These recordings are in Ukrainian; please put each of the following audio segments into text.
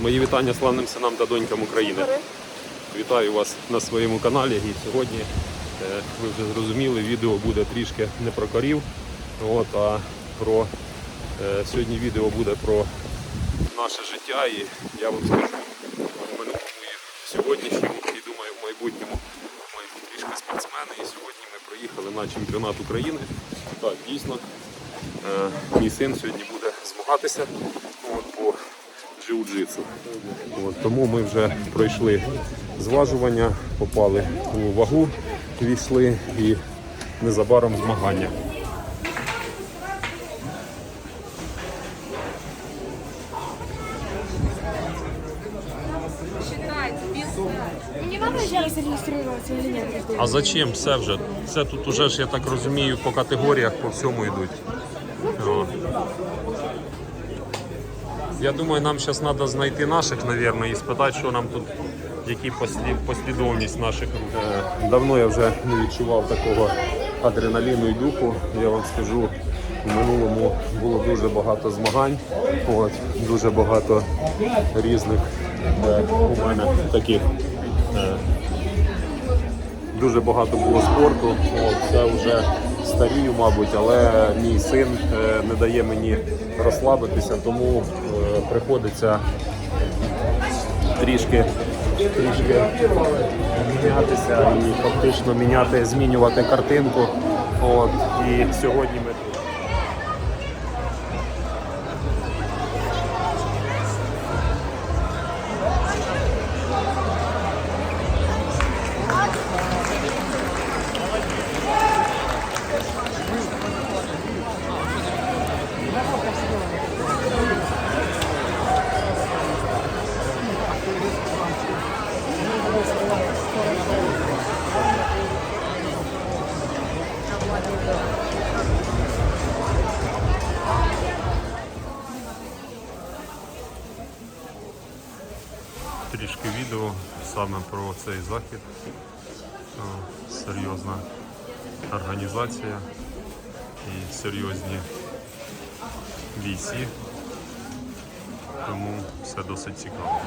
Мої вітання славним синам та донькам України. Вітаю вас на своєму каналі. І сьогодні, е, ви вже зрозуміли, відео буде трішки не про корів, от, а про е, сьогодні відео буде про наше життя. І я вам скажу в минулому і в сьогоднішньому, і думаю, в майбутньому ми трішки спортсмени. І сьогодні ми приїхали на чемпіонат України. Так, дійсно, е, мій син сьогодні буде змагатися джиу-джитсу. От, тому ми вже пройшли зважування, попали у вагу, війшли і незабаром змагання. Считается без... Не надо еще раз регистрироваться или нет? А зачем все вже? Це тут уже ж, я так розумію, по категоріях по всьому йдуть. О. Я думаю, нам зараз треба знайти наших, мабуть, і спитати, що нам тут, які послід, послідовність наших рук. Е, Давно я вже не відчував такого адреналіну і духу. Я вам скажу, в минулому було дуже багато змагань, от, дуже багато різних е, у мене таких. е, Дуже багато було спорту. От, це вже старію, мабуть, але мій син е, не дає мені розслабитися, тому е, приходиться трішки, трішки мінятися і фактично міняти, змінювати картинку. От, і сьогодні ми цей захід. Серйозна організація і серйозні бійці. Тому все досить цікаво.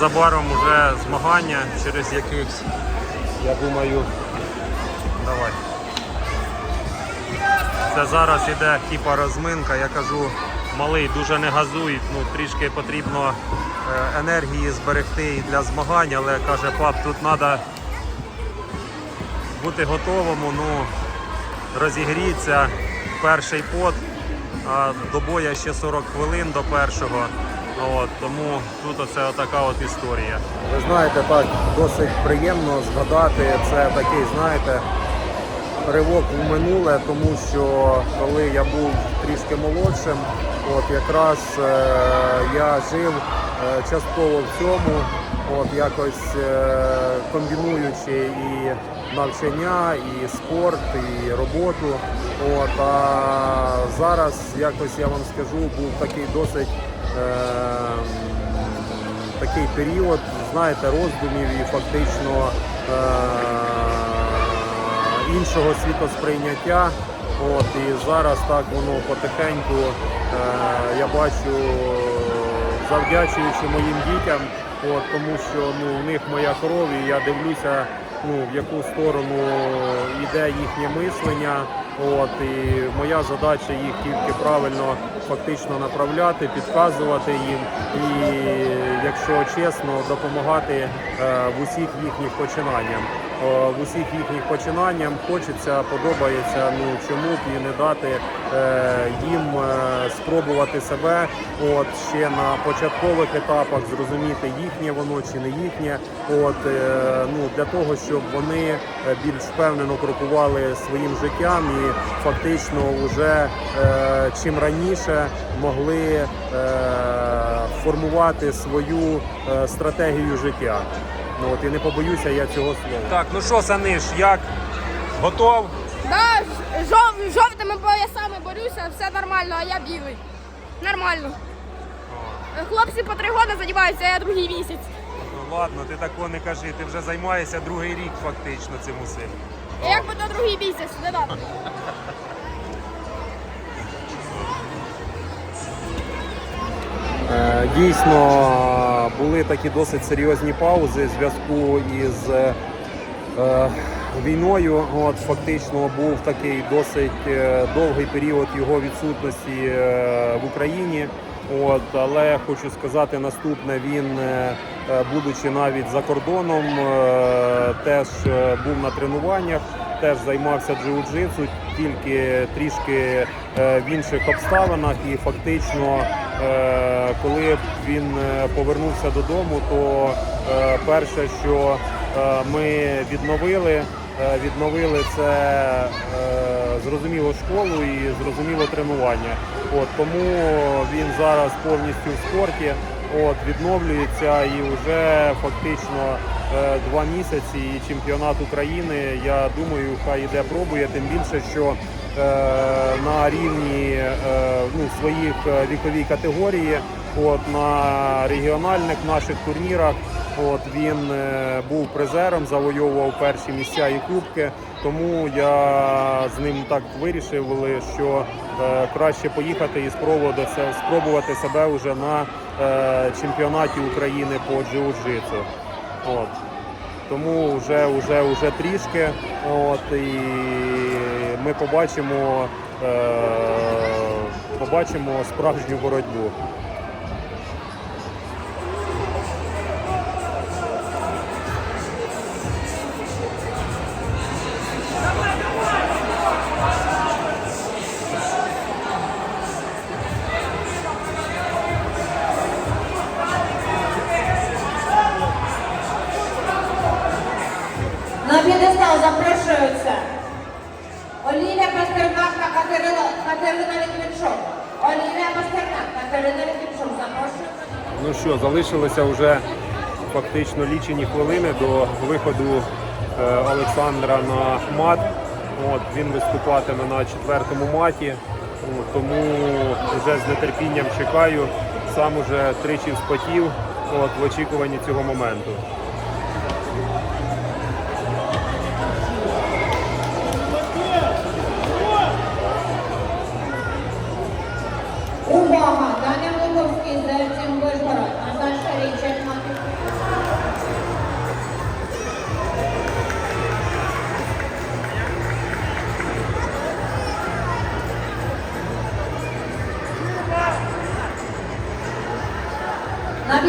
Незабаром вже змагання через якихось, я думаю, давай. Це зараз іде типа розминка, я кажу, малий, дуже не газуй, ну трішки потрібно е, енергії зберегти і для змагань, але каже, пап, тут треба бути готовому, ну, розігріться перший пот, а до боя ще 40 хвилин до першого. От, тому тут оце така от історія. Ви знаєте, так досить приємно згадати. Це такий, знаєте, ривок в минуле, тому що коли я був трішки молодшим, от якраз е, я жив е, частково в цьому, от якось е, комбінуючи і навчання, і спорт, і роботу. От, а зараз якось я вам скажу, був такий досить. Е, такий період, знаєте, роздумів і фактично е- іншого світосприйняття. От, і зараз так воно потихеньку е- я бачу, завдячуючи моїм дітям, от, тому що ну, в них моя кров, і я дивлюся, ну, в яку сторону йде їхнє мислення. От, і моя задача їх тільки правильно фактично направляти, підказувати їм і, якщо чесно, допомагати е, в усіх їхніх починаннях. Е, В усіх їхніх починаннях хочеться, подобається, ну чому б і не дати е, їм е, спробувати себе от ще на початкових етапах, зрозуміти їхнє воно чи не їхнє. От ну для того, щоб вони більш впевнено крокували своїм життям і фактично вже чим раніше могли формувати свою стратегію життя. Ну от і не побоюся я цього слова. Так, ну що, Саниш, як? Готов? Да, з жов, жовтими поясами борюся, все нормально, а я білий. Нормально. Хлопці по три роки займаються, а я другий місяць. Ну ладно, ти такого не кажи, ти вже займаєшся другий рік фактично цим усім. Як би то другий місяць, не надо. Дійсно були такі досить серйозні паузи в зв'язку із е, е, війною. От фактично був такий досить е, довгий період його відсутності е, в Україні. От, але хочу сказати наступне: він, е, е, будучи навіть за кордоном, е, теж е, був на тренуваннях, теж займався джиу-джитсу, тільки трішки е, в інших обставинах. І фактично, е, коли він е, повернувся додому, то е, перше, що е, ми відновили, е, відновили це е, зрозуміло школу і зрозуміло тренування. От тому він зараз повністю в спорті. От відновлюється і вже фактично е, два місяці і чемпіонат України. Я думаю, хай іде пробує. Тим більше, що е, на рівні е, ну, своїх е, віковій категорії, от на регіональних наших турнірах, от він е, був призером, завойовував перші місця і кубки. Тому я з ним так вирішив, що е, краще поїхати і спробувати, спробувати себе вже на е, чемпіонаті України по джиу-джитсу. От. Тому вже, вже, вже трішки. От, і ми побачимо, е, побачимо справжню боротьбу. Що, залишилися вже фактично лічені хвилини до виходу е, Олександра на мат. От, він виступатиме на четвертому маті, тому вже з нетерпінням чекаю. Сам уже тричі вспотів от, в очікуванні цього моменту.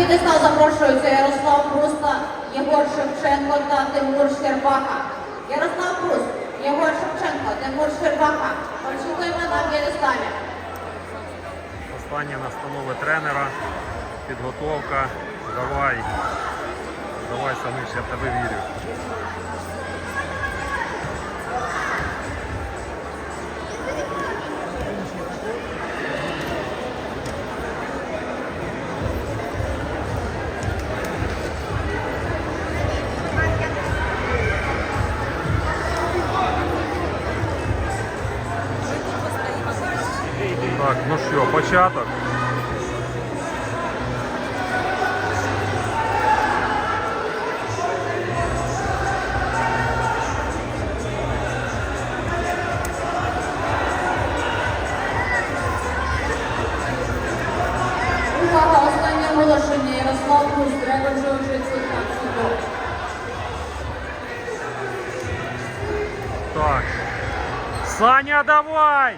П'єдестал запрошуються Ярослав Пруста, Єгор Шевченко та Тимур Щербака. Ярослав Пруст, Єгор Шевченко, Тимур Щербака. Очікуємо на п'єдесталі. Остання настанови тренера, підготовка. Давай. Давай, Саниш, я тебе вірю. Початок. Увага, останнє оголошення. Ярослав Пруст, Древер Джиу-Джитсу та Судо. Так. Саня, давай!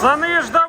Саниш, давай,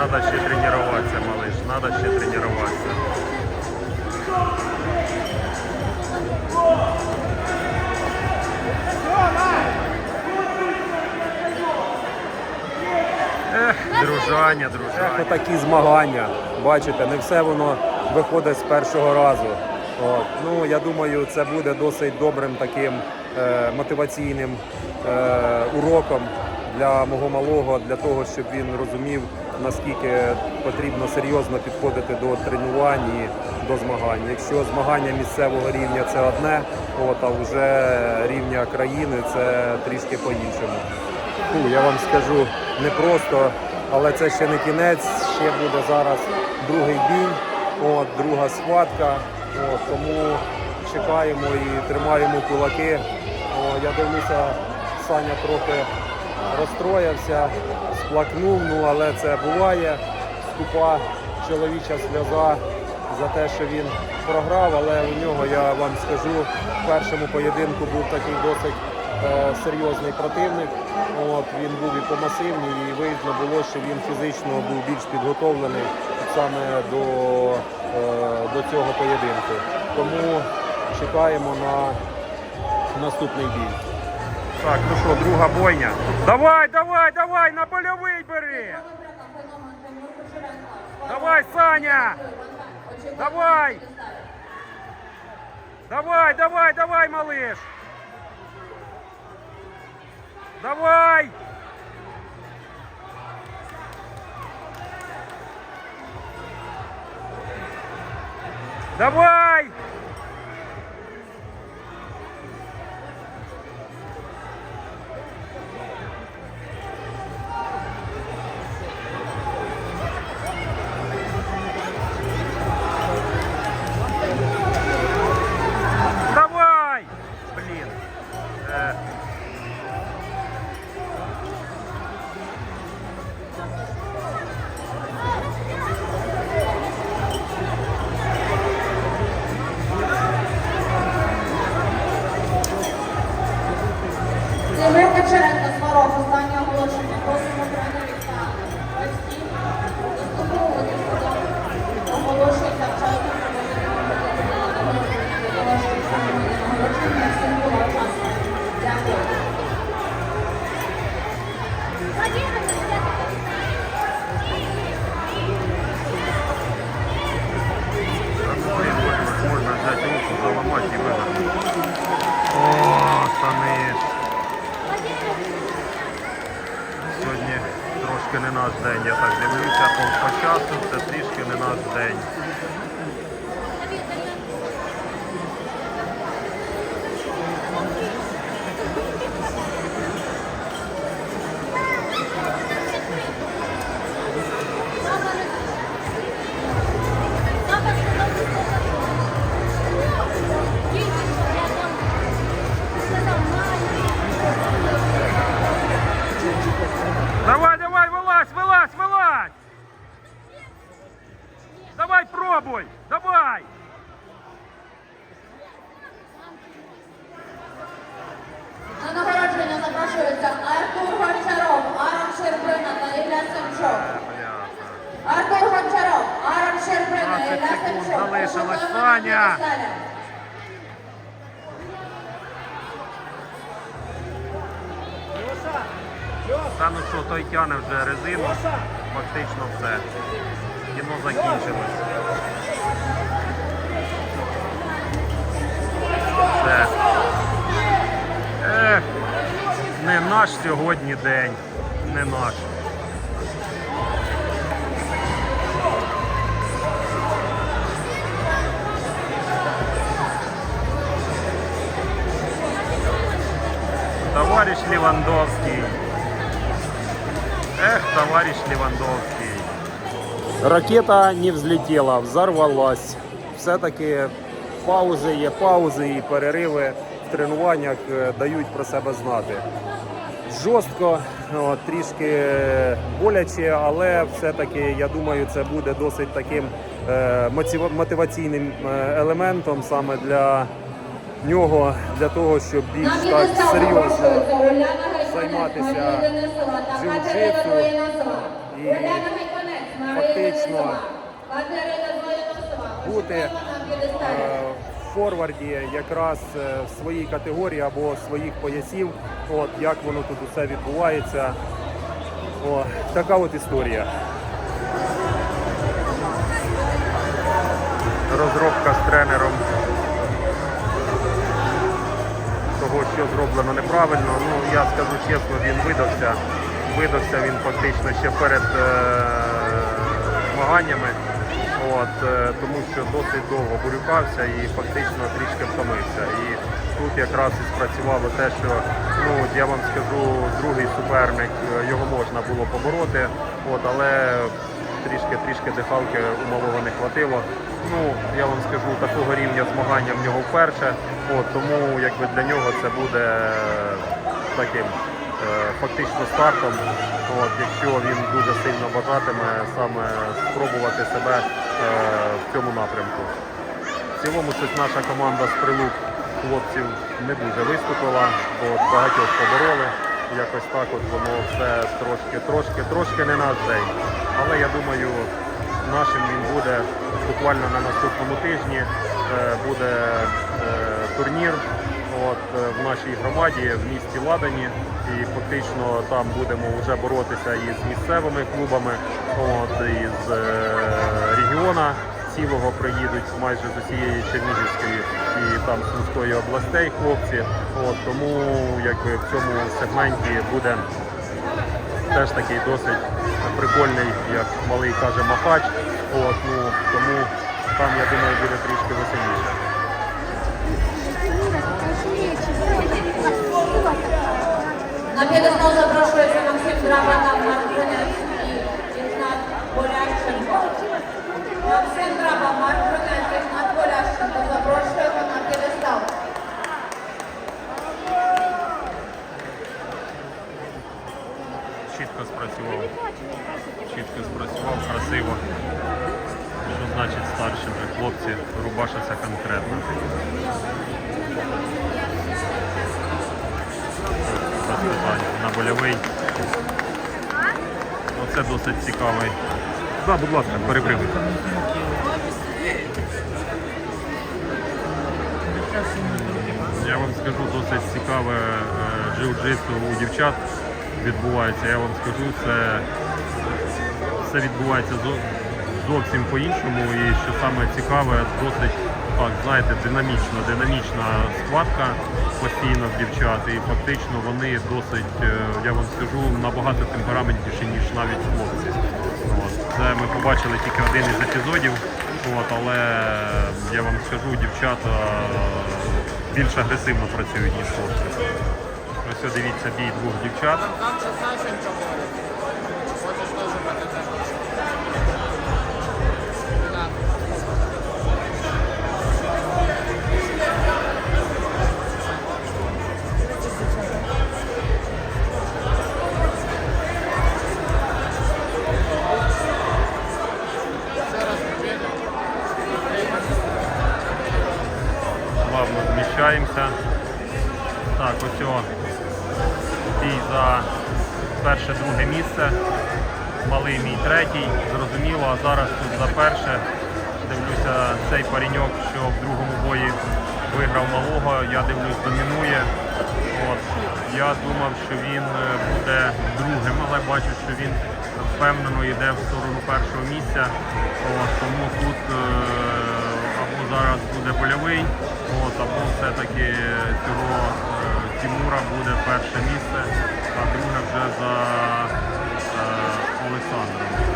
Надо ще тренуватися, малыш. Надо ще тренуватися. Ех, дружання, дружання. Такі змагання. Бачите, не все воно виходить з першого разу. От. Ну, я думаю, це буде досить добрим таким е, мотиваційним е, уроком для мого малого, для того, щоб він розумів, наскільки потрібно серйозно підходити до тренувань і до змагань. Якщо змагання місцевого рівня це одне, от, а вже рівня країни це трішки по-іншому. Я вам скажу не просто, але це ще не кінець. Ще буде зараз другий бій, от, друга схватка. От, тому чекаємо і тримаємо кулаки. О, я дивлюся, Саня трохи розстроївся, сплакнув, ну але це буває. Скупа чоловіча сльоза за те, що він програв, але у нього, я вам скажу, в першому поєдинку був такий досить е, серйозний противник. От, він був і помасивній, і видно було, що він фізично був більш підготовлений саме до, е, до цього поєдинку. Тому чекаємо на наступний бій. Так, ну що, друга бойня. Давай, давай, давай, на больовий бери! Давай, Саня! Давай! Давай, давай, давай, малыш! Давай! Давай! Товарищ Левандовский. Эх, товарищ Левандовский. Ракета не взлетіла, взорвалась. Все-таки паузи є паузи і перериви в тренуваннях е, дають про себе знати. Жорстко, от, трішки боляче, але все-таки я думаю, це буде досить таким е, мотиваційним е, елементом саме для нього, для того, щоб більш так серйозно займатися джиу-джитсу. І фактично бути, е, в форварді якраз е, в своїй категорії або своїх поясів. От як воно тут усе відбувається. О, така от історія. Розробка з тренером того, що зроблено неправильно. Ну, я скажу чесно, він видався. Видався він фактично ще перед е, змаганнями. От, е, тому що досить довго бурюкався і фактично трішки втомився. І тут якраз і спрацювало те, що ну, я вам скажу, другий суперник, е, його можна було побороти, от, але трішки трішки дихалки у малого не хватило. Ну, я вам скажу, такого рівня змагання в нього вперше. От, тому якби для нього це буде таким е, фактично стартом. От, якщо він дуже сильно бажатиме саме спробувати себе е, в цьому напрямку. В цілому щось наша команда з прилук хлопців не дуже виступила, бо багатьох побороли. Якось так от воно все трошки, трошки, трошки не наш день. Але я думаю, нашим він буде буквально на наступному тижні. е, Буде е, турнір от, е, в нашій громаді в місті Ладані. І фактично там будемо вже боротися із місцевими клубами, от, із регіона цілого приїдуть майже з усієї Чернігівської і там Сумської областей хлопці. От, тому якби в цьому сегменті буде теж такий досить прикольний, як малий каже, махач. От, ну, тому там, я думаю, буде трішки веселіше. На п'єдестал запрошується Максим Драбата, Марк Чітко спрацював. Красиво. Що значить старші вже хлопці рубашаться конкретно. На больовий. Оце досить цікавий. Да, будь ласка, перепривуйте. Я вам скажу, досить цікаве е, джиу-джитсу у дівчат відбувається. Я вам скажу, це все відбувається зовсім по-іншому. І що саме цікаве, досить так, знаєте, динамічна, динамічна схватка постійно в дівчат. І фактично вони досить, е, я вам скажу, набагато темпераментніші, ніж навіть хлопці. Це ми побачили тільки один із епізодів, от, але я вам скажу, дівчата більш агресивно працюють, ніж хлопці. Ось дивіться бій двох дівчат. Плавно зміщаємося. Малий мій третій, зрозуміло, а зараз тут за перше. Дивлюся, цей пареньок, що в другому бої виграв малого, я дивлюсь, домінує. От. Я думав, що він е, буде другим, але бачу, що він впевнено йде в сторону першого місця. От. Тому тут е, або зараз буде польовий, от, або все-таки цього е, Тімура буде перше місце, а друге вже за song.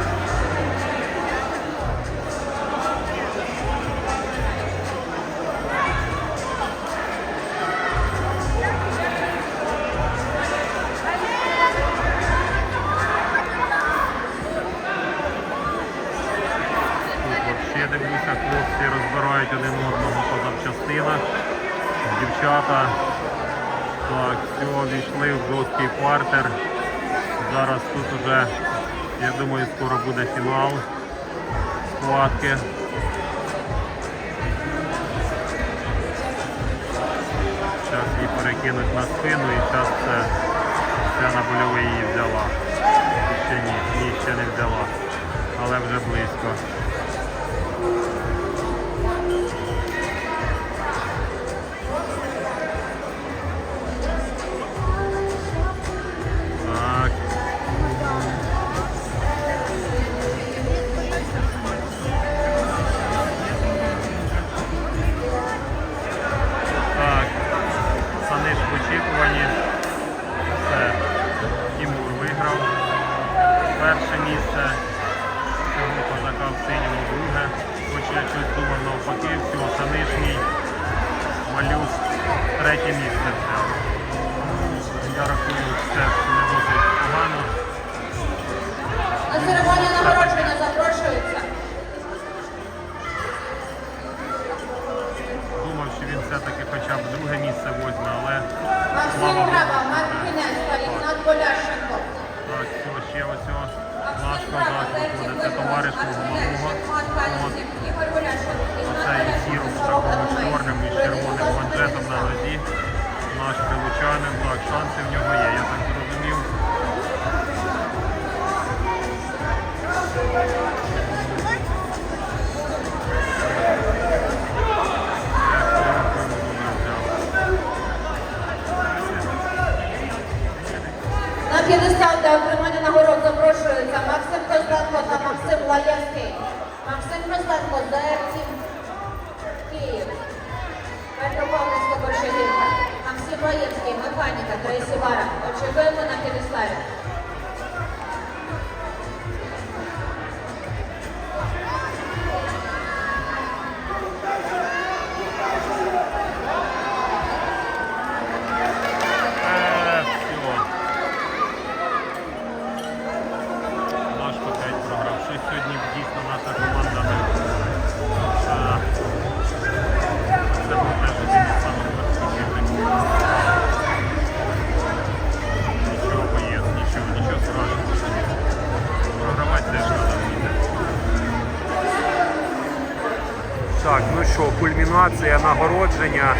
Нагородження.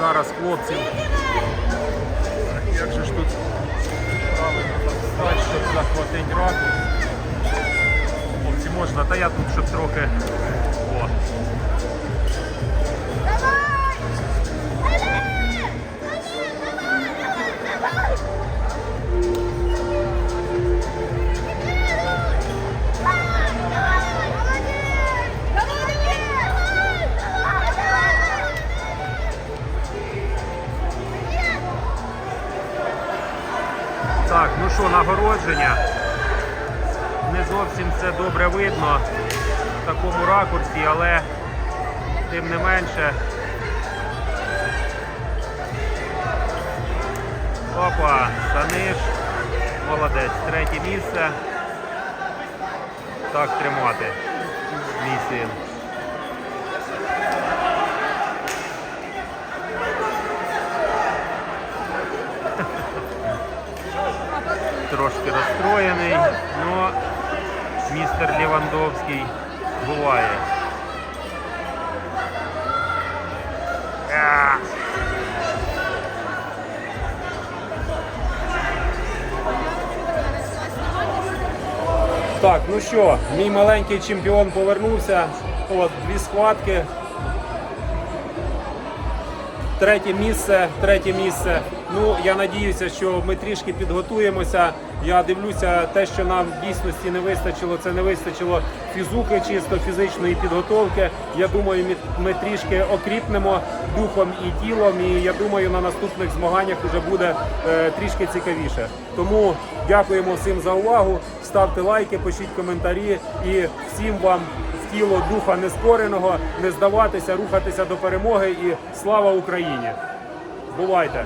Зараз хлопців. Надходження. Не зовсім це добре видно в такому ракурсі, але тим не менше. Опа, Саниш. Молодець. Третє місце. Так тримати. Мій Трошки розстроєний, але містер Лівандовський буває. Так, ну що, мій маленький чемпіон повернувся. От, дві схватки. Третє місце, третє місце. Ну, я надіюся, що ми трішки підготуємося. Я дивлюся, те, що нам в дійсності не вистачило, це не вистачило фізуки, чисто фізичної підготовки. Я думаю, ми, трішки окріпнемо духом і тілом. І я думаю, на наступних змаганнях вже буде е, трішки цікавіше. Тому дякуємо всім за увагу. Ставте лайки, пишіть коментарі і всім вам в тіло духа нескореного, не здаватися, рухатися до перемоги і слава Україні! Бувайте!